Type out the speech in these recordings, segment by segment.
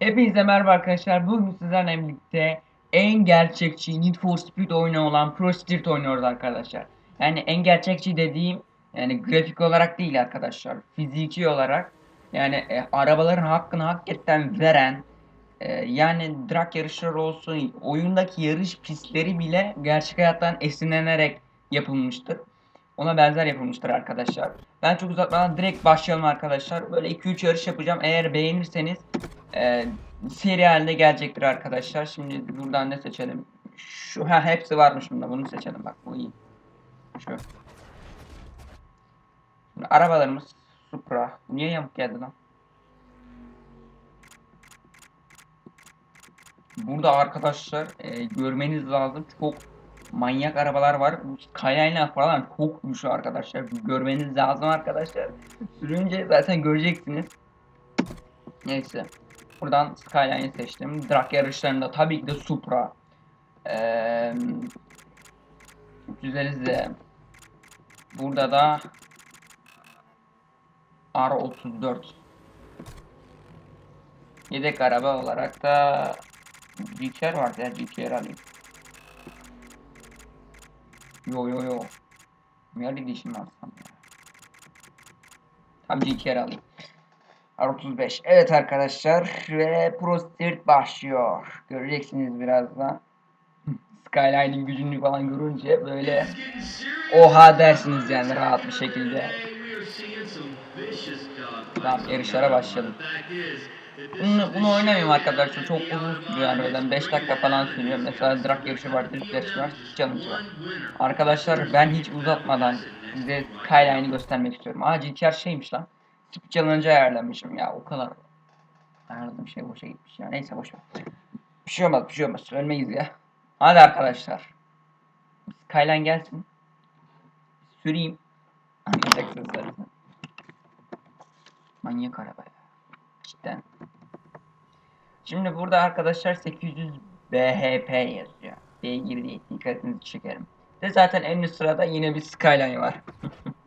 Hepinize merhaba arkadaşlar. Bugün sizlerle birlikte en gerçekçi Need for Speed oyunu olan Pro Street oynuyoruz arkadaşlar. Yani en gerçekçi dediğim yani grafik olarak değil arkadaşlar. Fiziki olarak yani e, arabaların hakkını hakikaten veren e, yani drag yarışları olsun oyundaki yarış pistleri bile gerçek hayattan esinlenerek yapılmıştır. Ona benzer yapılmıştır arkadaşlar. Ben çok uzatmadan direkt başlayalım arkadaşlar. Böyle 2-3 yarış yapacağım. Eğer beğenirseniz e, seri halinde gelecektir arkadaşlar. Şimdi buradan ne seçelim? Şu ha hepsi varmış bunda. Bunu seçelim bak bu iyi. Şu. Şimdi arabalarımız Supra. Niye yamuk geldi lan? Burada arkadaşlar e, görmeniz lazım. Çok manyak arabalar var. Bu Skyline'lar falan çok güçlü arkadaşlar. Görmeniz lazım arkadaşlar. Sürünce zaten göreceksiniz. Neyse. Buradan Skyline'i seçtim. Drag yarışlarında tabii ki de Supra. Ee, 350 Z. Burada da R34. Yedek araba olarak da GTR vardı ya GTR alayım. Yo yo yo. Nerede dişim alsam ya. Tam GTR alayım. R35. Evet arkadaşlar ve Pro başlıyor. Göreceksiniz birazdan. Skyline'in gücünü falan görünce böyle oha dersiniz yani rahat bir şekilde. Tamam yarışlara başlayalım. Bunu, bunu oynamayayım arkadaşlar çok uzun sürüyor yani öyle 5 dakika falan sürüyor. Mesela drag yarışı var, drift yarışı var, challenge var. Arkadaşlar ben hiç uzatmadan size Skyline'i göstermek istiyorum. Aa GTR şeymiş lan. Speed Challenge'a ayarlamışım ya o kadar. Ayarladığım şey boşa gitmiş ya. Neyse boş ver. Bir şey olmaz bir şey olmaz. Ölmeyiz ya. Hadi arkadaşlar. Skyline gelsin. Süreyim. Anlayacaksınız zaten. Manyak araba ya. Cidden. Şimdi burada arkadaşlar 800 BHP yazıyor. Beygir değil. Dikkatinizi çekerim. Ve zaten en üst sırada yine bir Skyline var.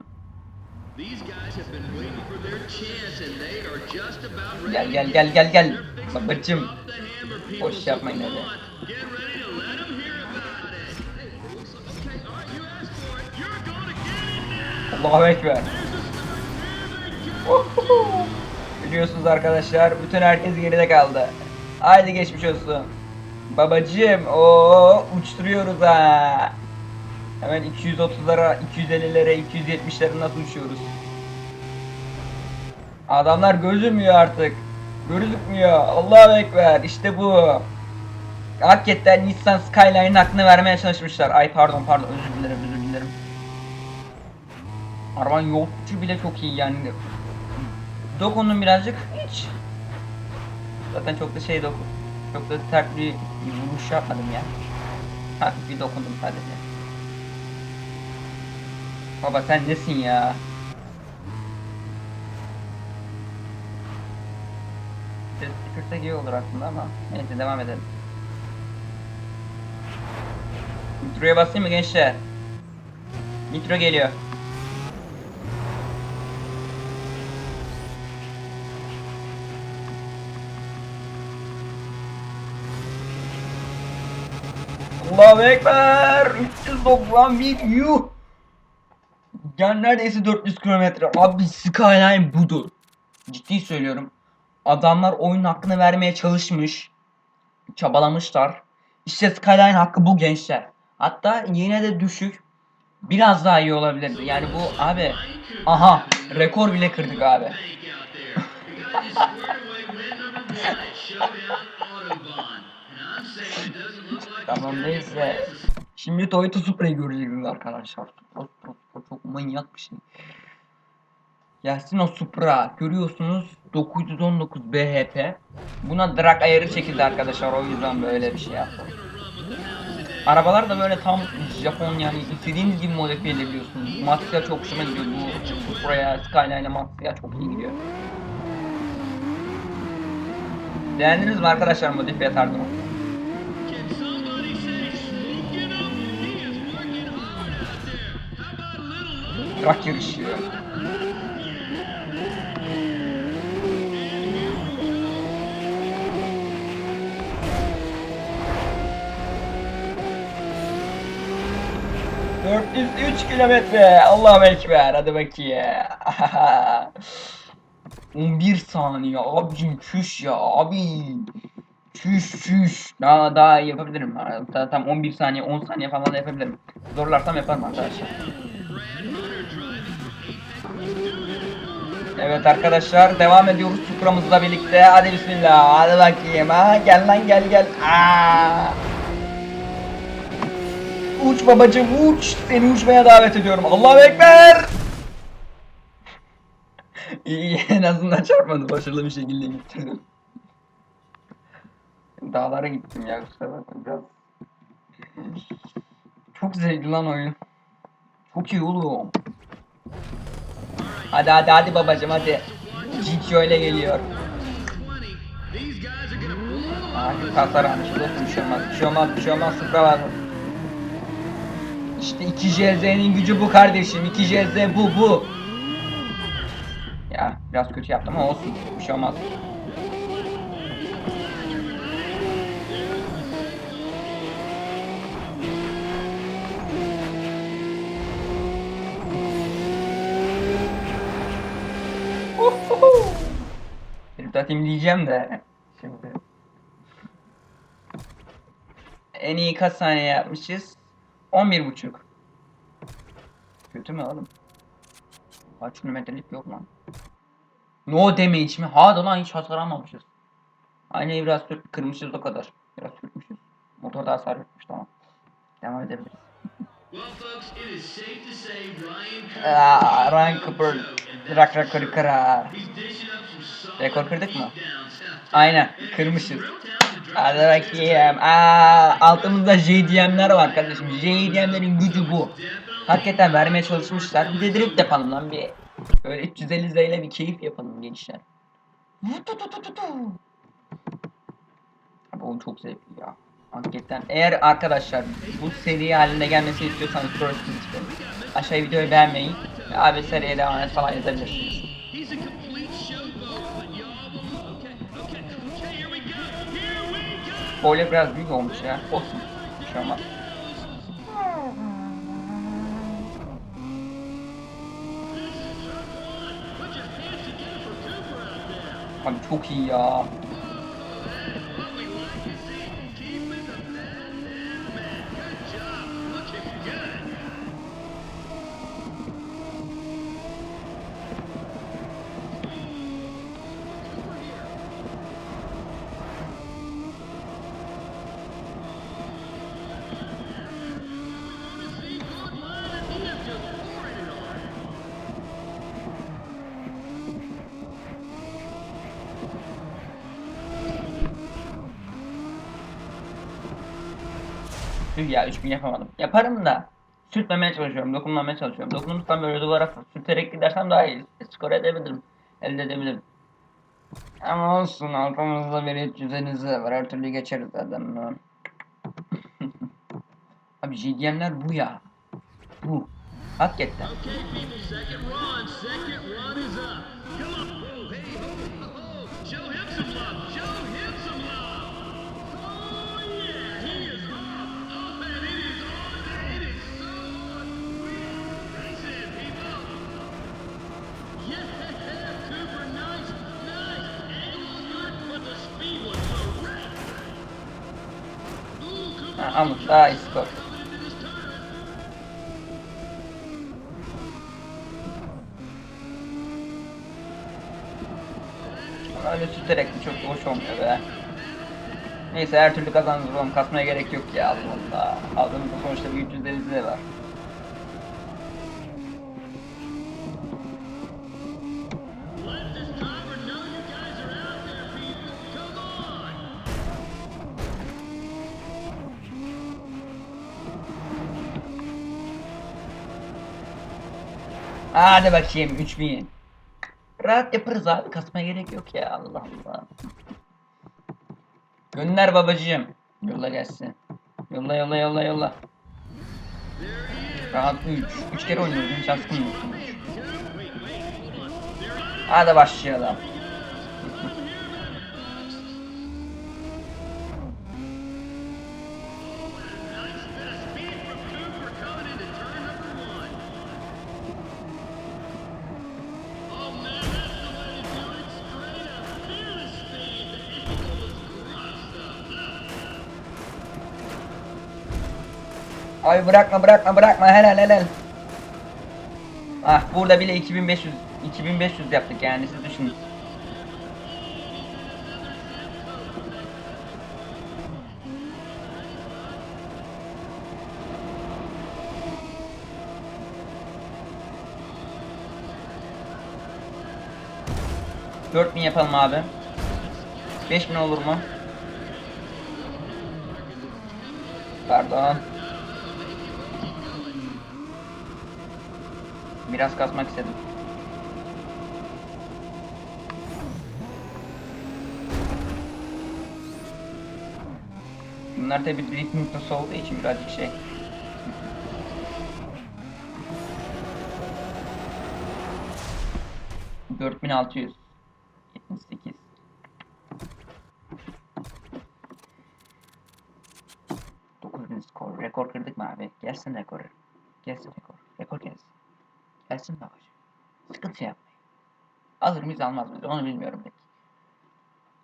Gel gel gel gel gel. Babacım. Boş yapmayın öyle. Allahu Ekber. Biliyorsunuz arkadaşlar bütün herkes geride kaldı. Haydi geçmiş olsun. Babacım o uçturuyoruz ha. Hemen 230'lara, 250'lere, 270'lere nasıl uçuyoruz? Adamlar gözükmüyor artık. Gözükmüyor. Allahu Ekber. İşte bu. Hakikaten Nissan Skyline'ın hakkını vermeye çalışmışlar. Ay pardon pardon özür dilerim özür dilerim. Arabanın yol tutuşu bile çok iyi yani. Dokundum birazcık hiç. Zaten çok da şey dokun. Çok da sert bir vuruş yapmadım ya. Hafif bir dokundum sadece. Baba sen nesin ya? Ses tükürsek iyi olur aslında ama neyse devam edelim. Nitro'ya basayım mı gençler? Nitro geliyor. Allahu Ekber! 391 yuh! Yani neredeyse 400 kilometre. Abi Skyline budur. Ciddi söylüyorum. Adamlar oyun hakkını vermeye çalışmış. Çabalamışlar. İşte Skyline hakkı bu gençler. Hatta yine de düşük. Biraz daha iyi olabilirdi. Yani bu abi aha rekor bile kırdık abi. tamam neyse. Şimdi Toyota Supra'yı göreceksiniz arkadaşlar. Supra, Supra, Supra çok manyak bir şey. Gelsin o Supra. Görüyorsunuz 919 BHP. Buna drag ayarı çekildi arkadaşlar. O yüzden böyle bir şey yaptım. Arabalar da böyle tam Japon yani istediğiniz gibi modifiye edebiliyorsunuz. Maxia çok hoşuma gidiyor bu Supra'ya, Skyline'e Maxia çok iyi gidiyor. Beğendiniz mi arkadaşlar modifiye tarzımı? Can somebody 403 kilometre. Allah'ım ekber. Hadi bakayım. 11 saniye abicim çüş ya abi. Çüş çüş. Daha daha iyi yapabilirim. Tam 11 saniye 10 saniye falan da yapabilirim. Zorlarsam yaparım arkadaşlar. Evet arkadaşlar devam ediyoruz Supra'mızla birlikte. Hadi bismillah. Hadi bakayım ha. Gel lan gel gel. Aa. Uç babacım uç. Seni uçmaya davet ediyorum. Allahu Ekber. İyi en azından çarpmadı. Başarılı bir şekilde gittim. Dağlara gittim ya kusura bakma. Çok zevkli lan oyun. Çok iyi oğlum. Hadi hadi hadi babacım hadi. GTO ile geliyor. 20. These guys are gonna blow Hadi kasar almış bir şey olmaz. Bir şey olmaz bir şey olmaz Supra var. İşte 2JZ'nin gücü bu kardeşim. 2JZ bu bu. Ya biraz kötü yaptım ama olsun. Bir şey olmaz. Atayım diyeceğim de. Şimdi. En iyi kaç saniye yapmışız? 11 buçuk. Kötü mü oğlum? Kaç kilometrelik yok lan. No damage mi? Hadi lan hiç hasar almamışız. Aynı biraz sür kırmışız o kadar. Biraz sürtmüşüz. Motor da hasar etmiş tamam. Devam edebiliriz. Say Ryan Cooper. Cooper rak rekoru kırar. Rekor kırdık mı? Aynen kırmışız. Hadi bakayım. Aa, altımızda JDM'ler var kardeşim. JDM'lerin gücü bu. Hakikaten vermeye çalışmışlar. Bir de drift yapalım lan bir. Böyle 350 Z ile bir keyif yapalım gençler. Abi o çok zevkli ya. Hakikaten. Eğer arkadaşlar bu seri halinde gelmesini istiyorsanız Crossfit aşağıya videoyu beğenmeyi ve abi seriye devam et falan yazabilirsiniz. Boiler biraz büyük olmuş ya. Olsun. Bir şey olmaz. Abi çok iyi ya. Tüh ya 3000 yapamadım. Yaparım da. Sürtmemeye çalışıyorum, dokunmamaya çalışıyorum. Dokunursam böyle duvara sürterek gidersem daha iyi skor edebilirim. Elde edebilirim. Ama olsun altımızda bir 300'eniz var. Her türlü geçeriz zaten. Abi JDM'ler bu ya. Bu. Hakikaten. Okay, second run. Second run is up. Come on. Ama daha iyi skor. öyle sürterek de çok hoş olmuyor be. Neyse her türlü kazanırız oğlum kasmaya gerek yok ya Allah Allah. Aldığımızda sonuçta bir 350 de var. Hadi bakayım 3000. Rahat yaparız abi kasmaya gerek yok ya Allah Allah. Gönder babacığım. Yolla gelsin. Yolla yolla yolla yolla. Rahat 3. 3 kere oynuyoruz. Askın yok. Hadi başlayalım. Ay bırakma bırakma bırakma helal helal. Ah burada bile 2500 2500 yaptık yani siz düşünün. Dört bin yapalım abi. 5000 olur mu? Pardon. Biraz kasmak istedim. Bunlar tabi drift noktası olduğu için birazcık şey. Dört bin altı yüz yetmiş sekiz. Dokuz bin skor. Rekor kırdık mı abi? Gelsin rekor. Gelsin rekor. Rekor gelsin. Gelsin babacığım. Sıkıntı yapmayın. Alır mıyız almaz mıyız onu bilmiyorum pek.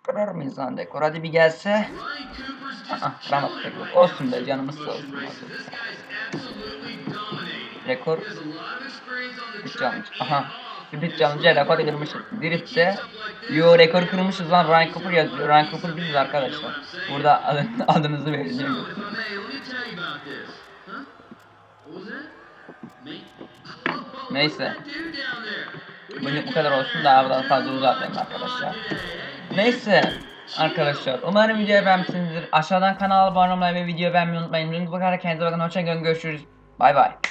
Kırar mıyız lan rekor? Hadi bir gelse. Aa, rekor. right Olsun be canımız sağ olsun. Rekor challenge. and Aha. off the Sprint field. challenge'a rekor kırmışız. Drift'te Yo rekor kırmışız lan Ryan Cooper yazıyor. Ryan Cooper biziz arkadaşlar. Burada adın- adınızı vereceğim. Neyse. Bugün bu kadar olsun daha daha fazla uzatmayayım arkadaşlar. Neyse arkadaşlar umarım videoyu beğenmişsinizdir. Aşağıdan kanala abone olmayı ve videoyu beğenmeyi unutmayın. Lütfen kendinize bakın. Hoşçakalın. Görüşürüz. Bay bay.